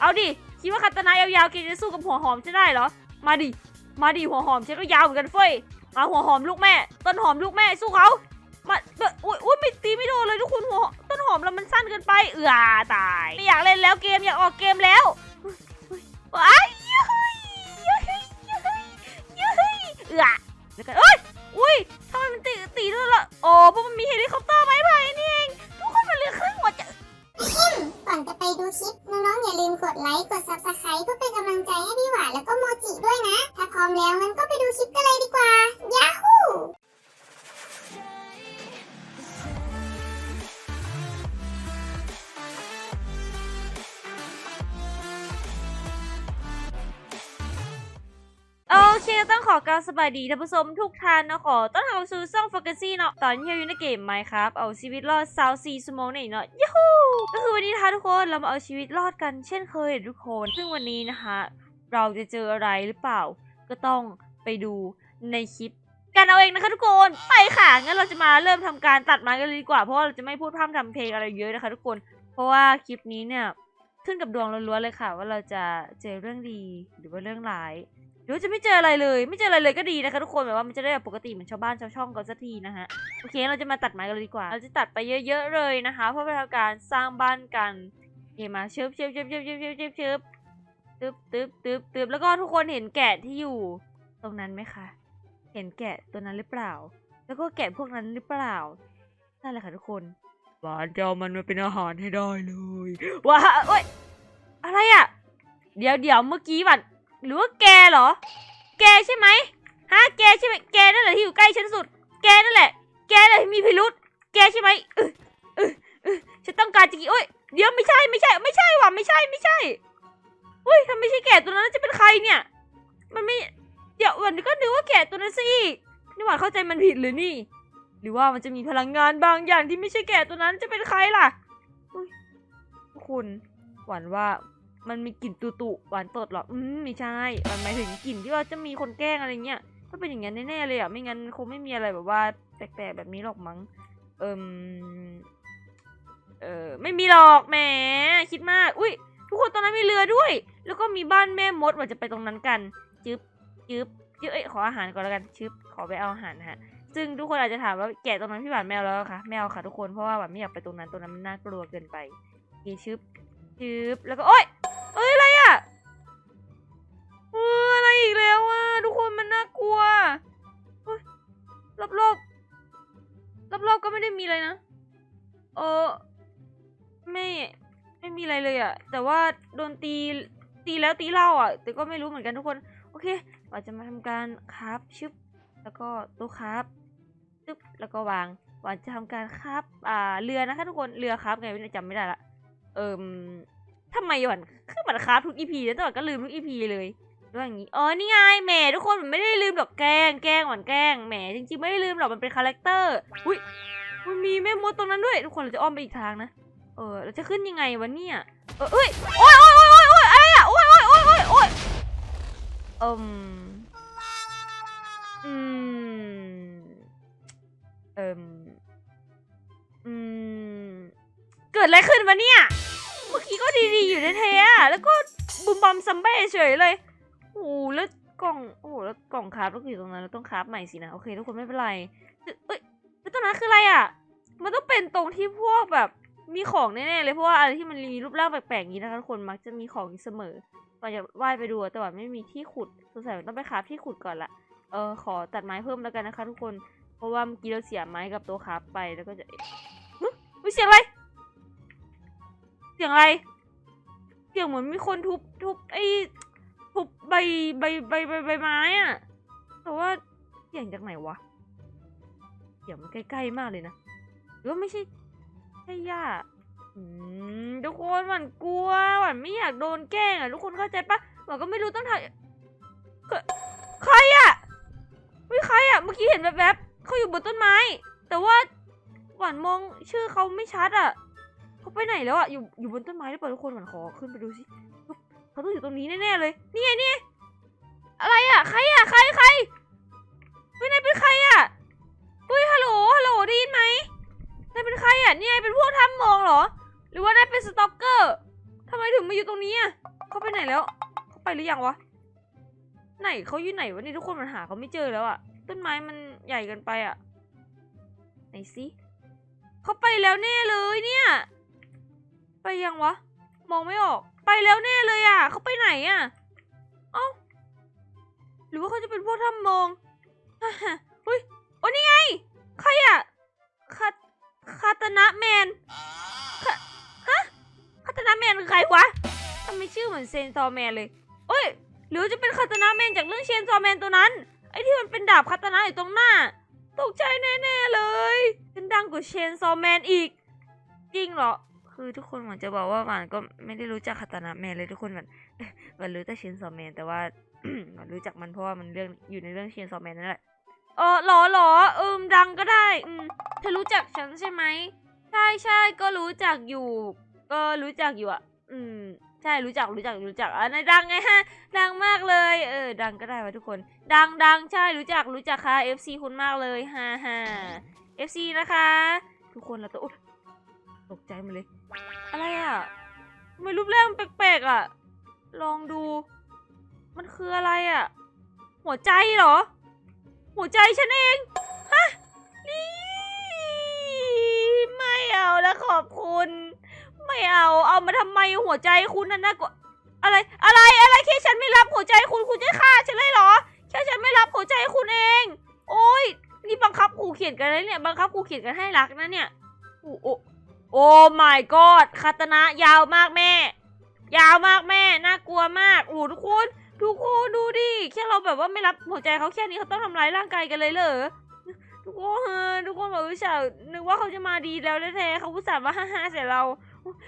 เอาดิ คิดว่าคาตนายาวๆแกจะสู้กับหัวหอมฉันได้เหรอ มาดิ มาดิหัวหอมฉันก็ยาวเหมือนกันเฟ้ย มาหัวหอมลูกแม่ ต้นหอมลูกแม่สู้เขา มาเอุ้ยอุ้ยไม่ตีไม่โดนเลยทุกคนหัวต้นหอมแล้วมันสั้นเกินไป เอือตาย ไม่อยากเล่นแล้วเกมอยากออกเกมแล้วเฮ้ยยว้ายยุ้ยยุ้ยยุ้ยยุ้ยเอือแล้วกันเอ้ย อุ้ยทำไมมันตีตีด้วยล่ะโอ้เพราะมันมีเฮลิคอปเตอร์ไม้ไผ่นี่เอง อนจะไปดูคลิปน้องๆอย่าลืมกดไลค์กด subscribe เพื่อเป็นกำลังใจให้พี่หวานแล้วก็โมจิด้วยนะ ถ้าพร้อมแล้วงั้นก็ไปดูคลิปกันเลยดีกว่า โอเคต้องขอกรารสบายดีท่านผู้ชมทุกท่านนะขอต้อนรับสู่ช่องโฟกัสซี่เนาะตอนที่เราอยู่ในเกมไหมครับเอาชีวิตรอดซาวซีสมองนี่เนาะยูฮูก็คือวันนี้นะคะทุกคนเรามาเอาชีวิตรอดกันเช่นเคยทุกคน ซึ่งวันนี้นะคะ เราจะเจออะไรหรือเปล่า ก็ต้องไปดูในคลิปกันเอาเองนะคะทุกคนไปค่ะงั้นเราจะมาเริ่มทำการตัดไม้กันเลยดีกว่าเพราะเราจะไม่พูดพร่ำทำเพลงอะไรเยอะนะคะทุกคน เพราะว่าคลิปนี้เนี่ยขึ้นกับดวงล้วนๆเลยค่ะ ว่าเราจะเจอเรื่องดีหรือว่าเรื่องร้าย หรือว่าจะไม่เจออะไรเลย ไม่เจออะไรเลยก็ดีนะคะทุกคนแบบว่ามันจะได้แบบปกติเหมือนชาวบ้านชาวช่องเขาสักทีนะฮะโอเคเราจะมาตัดไม้กันเลยดีกว่า เราจะตัดไปเยอะๆเลยนะคะ เพื่อเป็นการสร้างบ้านกันเอมาเชิบเชิบเชิบเชิบเชิบเชิบเชิบเชิบตึ๊บตึ๊บตึ๊บตึ๊บแล้วก็ทุกคนเห็นแกะที่อยู่ ตรงนั้นไหมคะ เห็นแกะตัวนั้นหรือเปล่า แล้วก็แกะพวกนั้นหรือเปล่านั่นแหละค่ะทุกคนหวานจะเอามันมาเป็นอาหารให้ได้เลยว้าเอ้ยอะไรอะเดี๋ยวเดี๋ยวเมื่อกี้หวัน หรือว่าแกเหรอ แกใช่ไหมฮะแกใช่ไหมแกนั่นแหละที่อยู่ใกล้ฉันสุด แกนั่นแหละ แกนั่นแหละมีพิรุษแกใช่ไหมเออเออเออฉันต้องการจะกินโอ้ยเดี๋ยวไม่ใช่ไม่ใช่ ไม่ใช่ว่ะไม่ใช่ไม่ใช่เฮ้ยถ้าไม่ใช่แกตัวนั้นจะเป็นใครเนี่ย มันไม่เดี๋ยววันก็นึกว่าแกตัวนั้นซะอีกนี่หวานเข้าใจมันผิดหรือนี่ หรือว่ามันจะมีพลังงานบางอย่างที่ไม่ใช่แกตัวนั้นจะเป็นใครล่ะอุ๊ยทุกคนหวานว่า มันมีกลิ่นตุตุหวานตดหรอ อืมไม่ใช่ มันหมายถึงกลิ่นที่ว่าจะมีคนแกล้งอะไรเงี้ยถ้าเป็นอย่างนั้นแน่ๆเลยอะ ไม่งั้นคงไม่มีอะไรแบบว่าแปลกๆแบบนี้หรอกมั้ง เอิมเออไม่มีหรอกแหมคิดมาก อุ้ยทุกคนตรงนั้นมีเรือด้วย แล้วก็มีบ้านแม่มดว่าจะไปตรงนั้นกันจึ๊บจึ๊บจึ๊บเอ้ยขออาหารก่อนแล้วกันชึบขอไปเอาอาหารนะฮะซึ่งทุกคนอาจจะถามว่าแกะตรงนั้นพี่หวานแมวแล้วเหรอคะแมวค่ะทุกคนเพราะว่าหวานไม่อยากไปตรงนั้นตรงนั้นมันน่ากลัวเกินไปโอเคชึบชึบแล้วก็โอ๊ย รอบๆก็ไม่ได้มีอะไรนะเออไม่ไม่มีอะไรเลยอะแต่ว่าโดนตีตีแล้วตีเล่าอะแต่ก็ไม่รู้เหมือนกันทุกคน โอเคเราจะมาทำการครับชึบแล้วก็ต๊ะครับชึบแล้วก็วางวางจะทำการครับอ่าเรือนะคะทุกคนเรือครับไงไม่ได้จำไม่ได้ละเอิมทำไมหวันคือมันครับทุกอีพีแล้วแต่หวันก็ลืมทุกอีพีเลย ด้วยอย่างนี้อ๋อนี่ไงแหมทุกคนมันไม่ได้ลืมหรอกแกล้งแกล้งหวันแกล้งแหมจริงๆไม่ได้ลืมหรอกมันเป็นคาแรคเตอร์อุ้ยมันมีแม่มดตรงนั้นด้วย ทุกคนเราจะอ้อมไปอีกทางนะเออเราจะขึ้นยังไงวะเนี่ยเออเอ้ยโอ๊ยโอ๊ยโอ๊ยโอ๊ยโอ๊ยอะไรอะโอ๊ยโอ๊ยโอ๊ยโอ๊ยโอ๊ยอืมอืมเอิมอืมเกิดอะไรขึ้นวะเนี่ยเมื่อกี้ก็ดีๆอยู่แท้ๆแล้วก็บุมบอมซัมเบ้เฉยเลย โอ้แล้วกล่อง โอ้แล้วกล่องคราฟก็อยู่ตรงนั้นเราต้องคราฟใหม่สินะโอเคทุกคนไม่เป็นไรเอ้ยแล้วตรงนั้นคืออะไรอะ มันต้องเป็นตรงที่พวกแบบมีของแน่ๆเลยเพราะว่าอะไรที่มันมีรูปร่างแปลกๆอย่างนี้นะคะทุกคนมักจะมีของเสมอก่อนจะว่ายไปดูแต่ว่าไม่มีที่ขุดสงสัยต้องไปคราฟที่ขุดก่อนละเออขอตัดไม้เพิ่มแล้วกันนะคะ ทุกคนเพราะว่าเมื่อกี้เราเสียไม้กับตัวคราฟไปแล้วก็จะเอ๊ะหึอุ๊ยเสียงอะไร เสียงอะไร เสียงเหมือนมีคนทุบทุบไอ้ ทุบใบใบใบใบใบไม้อะแต่ว่าเสียงจากไหนวะเสียงมันใกล้ๆมากเลยนะหรือว่าไม่ใช่ใช่ย่าอืมทุกคนหวันกลัวหวันไม่อยากโดนแกล้งอะทุกคนเข้าใจปะหวันก็ไม่รู้ต้องถ่ายเกิดใครอะไม่ใครอะเมื่อกี้เห็นแบบๆเขาอยู่บนต้นไม้ แต่ว่าหวันมองชื่อเขาไม่ชัดอะเขาไปไหนแล้วอะอยู่อยู่บนต้นไม้หรือเปล่าทุกคนหวันขอขึ้นไปดูสิ เขาต้องอยู่ตรงนี้แน่ๆเลยนี่ไงนี่อะไรอะใครอะใครใครเฮ้ยนายเป็นใครอะเฮ้ยฮัลโหลฮัลโหลได้ยินไหมนายเป็นใครอะนี่ไงเป็นพวกทำมองเหรอ หรือว่านายเป็นสตอกเกอร์ทำไมถึงมาอยู่ตรงนี้อะเขาไปไหนแล้วเขาไปหรือยังวะไหนเขาอยู่ไหนวะนี่ทุกคนมันหาเขาไม่เจอแล้วอะต้นไม้มันใหญ่เกินไปอะไหนสิเขาไปแล้วแน่เลยเนี่ย ไปยังวะ มองไม่ออก ไปแล้วแน่เลยอะ เขาไปไหนอะ เอ้า หรือว่าเขาจะเป็นพวกทำมองฮ่าฮ่าเฮ้ยโอ้นี่ไง ใครอะคาคาตนะแมนฮะคาตนะแมนคือใครวะทำไมชื่อเหมือนเซนซอร์แมนเลยเอ้ย หรือจะเป็นคาตนะแมนจากเรื่องเชนซอร์แมนตัวนั้น ไอ้ที่มันเป็นดาบคาตนะอยู่ตรงหน้า ตกใจแน่ๆเลย เป็นดังกว่าเชนซอร์แมนอีก จริงเหรอ คือทุกคนเหมือนจะบอกว่าหวานก็ไม่ได้รู้จักคาตานะแมนเลยทุกคนหวานหวานรู้แต่เชนซอร์แมนแต่ว่าหวานรู้จักมันเพราะว่ามันเรื่องอยู่ในเรื่องเชนซอร์แมนนั่นแหละเออหรอหรอเอิมดังก็ได้อืมเธอรู้จักฉันใช่ไหมใช่ใช่ก็รู้จักอยู่ ก็รู้จักอยู่อะ อืม ใช่รู้จักรู้จักรู้จักอะในดังไงฮะ ดังมากเลย เออ ดังก็ได้วะทุกคน ดังดังใช่รู้จักรู้จักค่ะ FC คุณมากเลยฮ่าฮ่า FC นะคะ ทุกคนเราตัวอุ๊ ใจหมดเลย อะไรอะทำไมรูปร่างมันแปลกๆอะ ลองดู มันคืออะไรอะ หัวใจเหรอ หัวใจฉันเอง ฮะ นี่ ไม่เอาแล้วขอบคุณ ไม่เอา เอามาทำไมหัวใจคุณนั่นนะกว่าอะไร อะไร อะไรแค่ฉันไม่รับหัวใจคุณ คุณจะฆ่าฉันเลยเหรอ แค่ฉันไม่รับหัวใจคุณเอง โอ้ยนี่บังคับขู่เขียนกันเลยเนี่ย บังคับขู่เขียนกันให้รักนะเนี่ยโอ้ โอ้ my god คาตนะยาวมากแม่ ยาวมากแม่ น่ากลัวมากโอ้ทุกคนทุกคนดูดิแค่เราแบบว่าไม่รับหัวใจเขาแค่นี้เขาต้องทำร้ายร่างกายกันเลยเหรอทุกคนทุกคนแบบวิชานึกว่าเขาจะมาดีแล้วแท้ๆเขาอุตส่าห์มาฮ่าๆใส่เรา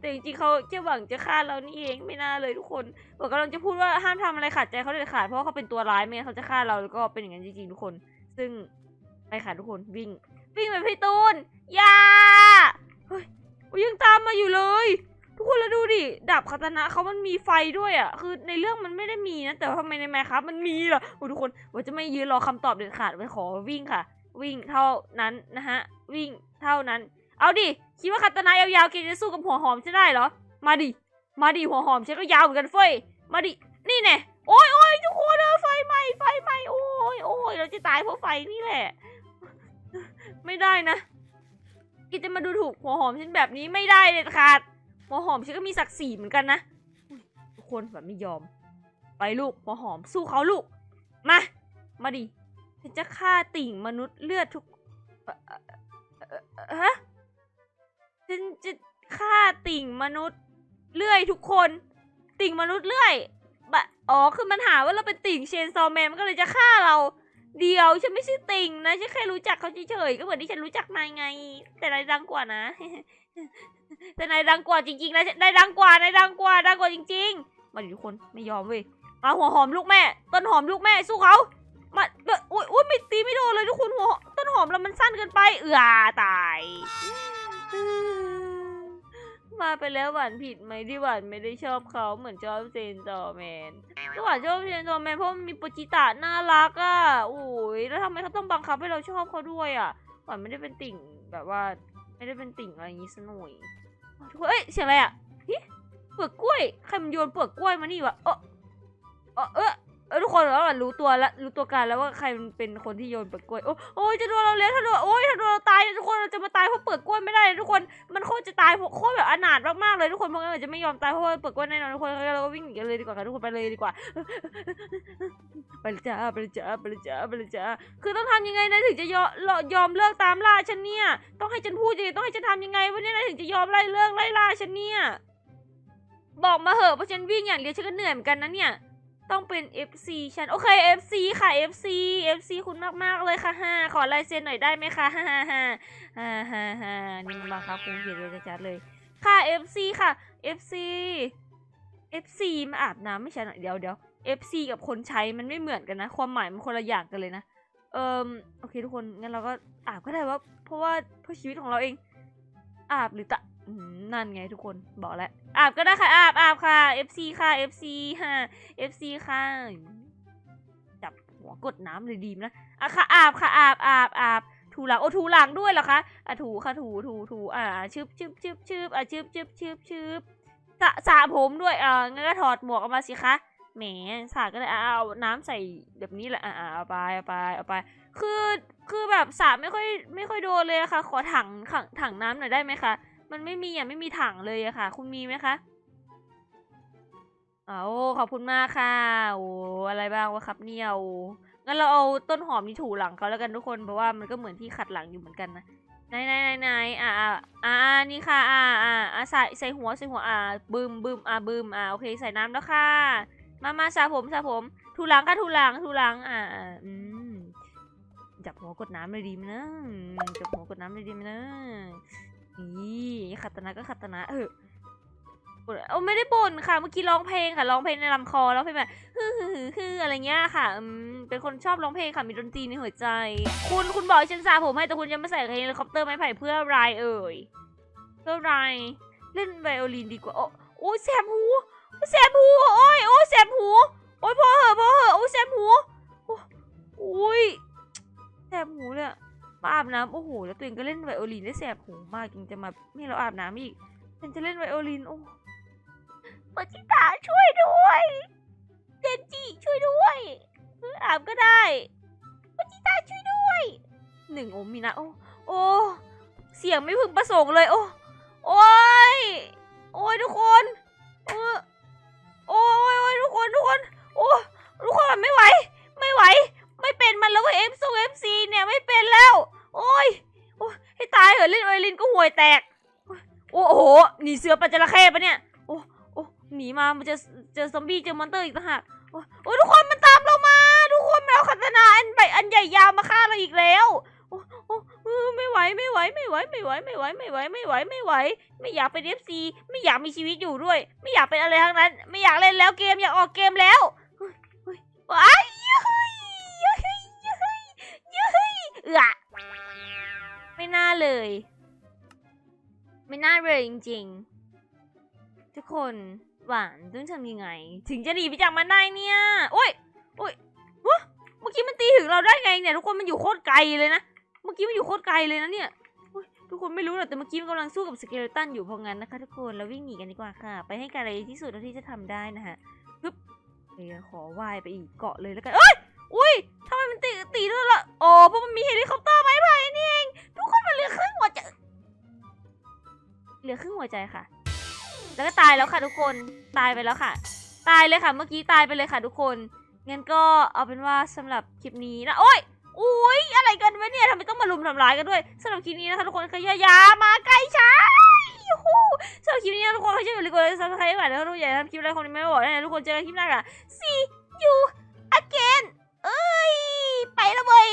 แต่จริงๆเขาแค่หวังจะฆ่าเรานี่เองไม่น่าเลยทุกคนบอกกำลังจะพูดว่าห้ามทำอะไรขัดใจเขาเด็ดขาดเพราะาเขาเป็นตัวร้ายไม่งั้นเขาจะฆ่าเราแล้วก็เป็นอย่างนั้นจริงๆทุกคน ซึ่งไปค่ะทุกคนวิ่ง วิ่งไปพี่ตูนอย่าเฮ้ย ยยังตามมาอยู่เลย ทุกคนแล้วดูดิดาบคาตนะเขามันมีไฟด้วยอะ คือในเรื่องมันไม่ได้มีนะ แต่ทำไมในแมคครับมันมีล่ะโอ้ทุกคนว่าจะไม่ยืนรอคำตอบเด็ดขาดไปขอวิ่งค่ะ วิ่งเท่านั้นนะฮะ วิ่งเท่านั้น เอาดิ คิดว่าคาตนะยาวๆแกจะสู้กับหัวหอมฉันได้เหรอ มาดิ มาดิหัวหอมฉันก็ยาวเหมือนกันเฟ้ย มาดิ นี่แน่โอ้ยโอ้ยทุกคนเออไฟไหม้ไฟไหม้โอ้ยโอ้ยเราจะตายเพราะไฟนี่แหละ ไม่ได้นะ กิจะมาดูถูกหัวหอมฉันแบบนี้ไม่ได้เด็ดขาดหัวหอมฉันก็มีศักดิ์ศรีเหมือนกันนะทุกคนแบบไม่ยอม ไปลูกหัวหอมสู้เขาลูก มา มาดิฉันจะฆ่าติ่งมนุษย์เลือดทุกฮะฉันจะฆ่าติ่งมนุษย์เลื่อยทุกคน ติ่งมนุษย์เลื่อยบะอ๋อคือมันหาว่าเราเป็นติ่งเชนซอว์แมนมันก็เลยจะฆ่าเรา เดียวฉันไม่ใช่ติ่งนะฉันแค่รู้จักเขาเฉยๆก็เหมือนที่ฉันรู้จักนายไง แต่นายดังกว่านะ แต่นายดังกว่าจริงๆนะนายดังกว่านายดังกว่าดังกว่าจริง ๆ มาดิทุกคนไม่ยอมเว้ยมาหัวหอมลูกแม่ ต้นหอมลูกแม่สู้เขามาเอ้ยอุ้ยอุ้ยไม่ตีไม่โดนเลยทุกคนหัวต้นหอมเรามันสั้นเกินไป เอือตาย มาไปแล้วหวานผิดไหมที่หวานไม่ได้ชอบเขาเหมือนชอบเซนจอร์แมนก็หวานชอบเซนจอร์แมนเพราะมันมีปจิตะน่ารักอะโอ้ยแล้วทำไมเขาต้องบังคับให้เราชอบเขาด้วยอะหวานไม่ได้เป็นติ่งแบบว่า ไม่ได้เป็นติ่งอะไรอย่างงี้ซะหน่อยเอ้ยเสียงอะไรอะฮิเปลือกกล้วยใครมันโยนเปลือกกล้วยมานี่วะเออเออ ออเออทุกคนแล้วรู้ตัวแล้วรู้ตัวกันแล้วว่าใครมันเป็นคนที่โยนเปลือกกล้วยโอ้โอ้ยจะโดนเราเลยถ้าโดนโอ้ยถ้าโดนเราตายทุกคนเราจะมาตายเพราะเปลือกกล้วยไม่ได้ ทุกคนมันโคตรจะตายโคตรแบบอนาถมากๆเลยทุกคนเพราะงั้นเราจะไม่ยอมตายเพราะว่าเปิดกล้วยแน่นอนทุกคนเราก็วิ่งหนีกันเลยดีกว่าค่ะทุกคนไปเลยดีกว่าไปเลยจ้าไปเลยจ้าไปเลยจ้าไปเลยจ้าคือต้องทำยังไงนะถึงจะยอมยอมเลิกตามล่าฉันเนี่ยต้องให้ฉันพูดยังไงต้องให้ฉันทำยังไงวะเนี่ยนะถึงจะยอมไล่เลิกไล่ล่าฉันเนี่ยบอกมาเหอะเพราะฉันวิ่งอย่างเดียวฉันก็เหนื่อยเหมือนกันนะเนี่ย ต้องเป็น FC ฉัน โอเค FC ค่ะ FC FC คุณมาก ๆ เลยค่ะฮ่าขอลายเซ็นหน่อยได้ไหมคะฮ่าฮ่าฮ่าฮ่าฮ่าฮ่านี่มันบังคับกูเขียนเลยชัดเลย ค่ะ FC ค่ะ FC FC มาอาบน้ำไม่ใช่หน่อยเดี๋ยวเดี๋ยว FC กับคนใช้มันไม่เหมือนกันนะ ความหมายมันคนละอย่างกันเลยนะ เอิมโอเคทุกคนงั้นเราก็อาบก็ได้ว่า เพราะว่าเพื่อชีวิตของเราเอง อาบหรือตะ นั่นไงทุกคนบอกแล้วอาบก็ได้ค่ะอาบอาบค่ะ FC ค่ะ FC ค่ะ FC ค่ะ จับหัวกดน้ำเลยดีมนะอะค่ะอาบค่ะอาบอาบอาบถูหลังโอ้ถูหลังด้วยเหรอคะอะถูค่ะถูถูถูอ่าชึบชึบชึบชึบอะชึบชึบชึบชึบสระสระผมด้วยอ่างั้นก็ถอดหมวกออกมาสิคะแหมสระก็เลยอะเอาน้ำใส่แบบนี้แหละอ่าเอาไปเอาไปเอาไป คือคือแบบสระไม่ค่อยไม่ค่อยโดนเลยอะค่ะ ขอถังถังถังน้ำหน่อยได้ไหมคะ มันไม่มีอะไม่มีถังเลยอะค่ะ คุณมีไหมคะอ่าโอ้ขอบคุณมากค่ะ โอ้อะไรบ้างวะครับเนี่ยโอ้งั้นเราเอาต้นหอมนี่ถูหลังเขาแล้วกันทุกคนเพราะว่ามันก็เหมือนที่ขัดหลังอยู่เหมือนกันนะไหนไหนไหนไหนอ่าอ่าอ่านี่ค่ะอ่าอ่าอ่าใส่ใส่หัวใส่หัวอ่าบึมบึมอ่าบึมอ่าโอเคใส่น้ำแล้วค่ะ มามาสระผมสระผมถูหลังค่ะถูหลังถูหลังอ่าอืมจับหัวกดน้ำเลยดีไหมนะจับหัวกดน้ำเลยดีไหมนะ นี่ขัตนะก็ขัตนะเออบ่นโอ้ไม่ได้บ่นค่ะ เมื่อกี้ร้องเพลงค่ะร้องเพลงในลำคอแล้วเพลงแบบฮือฮือฮือฮืออะไรเงี้ยค่ะอืมเป็นคนชอบร้องเพลงค่ะมีดนตรีในหัวใจ คุณคุณบอกฉันสระผมให้แต่คุณยังไม่ใส่เฮลิคอปเตอร์ไม้ไผ่เพื่อไรเอ่ยเพื่อไรเล่นไวโอลินดีกว่า โอ้โอ้ยแสบหูแสบหูโอ้ยโอ้แสบหูโอ้ยพอเหอะพอเหอะโอ้แสบหูโอ้ยแสบหูเลย มาอาบน้ำโอ้โหแล้วตัวเองก็เล่นไวโอลินได้แสบหูมากยังจะมาให้เราอาบน้ำอีกฉันจะเล่นไวโอลินโอ้ปจิตาช่วยด้วยเจนจิช่วยด้วยเอออาบก็ได้ปจิตาช่วยด้วยหนึ่งโอมีนะโอ้โอ้เสียงไม่พึงประสงค์เลยโอ้โอ้ยโอ้ยทุกคนเออโอ้ยโอ้ยทุกคนทุกคนโอ้ทุกคนไม่ไหว ไม่ไหว ไม่เป็นมันแล้วเอฟซูเอฟซีเนี่ยไม่เป็น ยโอ้ยให้ตายเหอะเล่นไวโอลินก็ห่วยแตก โอ้โหหนีเสือปัจจระเข้ปะเนี่ย โอ้โอ้หนีมามันจะเจอซอมบี้เจอมอนเตอร์อีกต่างหากโอ้ทุกคนมันตามเรามา ทุกคนมันเอาคาตนาอันใบอันใหญ่ยาวมาฆ่าเราอีกแล้วโอ้โอ้ไม่ไหวไม่ไหวไม่ไหวไม่ไหวไม่ไหวไม่ไหวไม่ไหวไม่ไหว ไม่อยากเป็นเอฟซีไม่อยากมีชีวิตอยู่ด้วย ไม่อยากเป็นอะไรทั้งนั้น ไม่อยากเล่นแล้วเกมอยากออกเกมแล้วเฮ้ยเฮ้ยว้ายเฮ้ยเฮ้ยเฮ้ยเฮ้ยเฮ้ยเอือไม่ น่าเลย ไม่น่าเลยจริง ๆ ทุกคนหวานต้องทำยังไง ถึงจะหนีไปจากมันได้เนี่ยโอ้ยโอ้ยฮะเมื่อกี้มันตีถึงเราได้ไงเนี่ยทุกคนมันอยู่โคตรไกลเลยนะเมื่อกี้มันอยู่โคตรไกลเลยนะเนี่ยทุกคนไม่รู้หรอกแต่เมื่อกี้มันกำลังสู้กับสเกเลตันอยู่เพราะงั้นนะคะ ทุกคนเราวิ่งหนีกันดีกว่าค่ะ ไปให้ไกลที่สุดเท่าที่จะทำได้นะฮะปึ๊บเดี๋ยวขอว่ายไปอีกเกาะเลยแล้วกันเอ้ยอุ้ยทำไมมันตีตีด้วยล่ะอ๋อเพราะมันมีเฮลิคอปเตอร์ไม้ไผ่นี่เอง เหลือครึ่งหัวใจ เหลือครึ่งหัวใจค่ะ แล้วก็ตายแล้วค่ะทุกคน ตายไปแล้วค่ะ ตายเลยค่ะ เมื่อกี้ตายไปเลยค่ะทุกคน งั้นก็เอาเป็นว่าสำหรับคลิปนี้นะโอ้ยอุ้ยอะไรกันวะเนี่ยทำไมต้องมาลุมทำร้ายกันด้วยสำหรับคลิปนี้นะคะทุกคนขยายามาใกล้ช้ายูฮูสำหรับคลิปนี้นะทุกคนใครชอบอย่าลืมกดไลค์ซับสไครต์ให้ก่อนนะครับทุกอย่างทำคลิปอะไรคนนี้ไม่บอกนะทุกคนเจอกันคลิปหน้าค่ะ see you again เอ้ยไปละเว้ย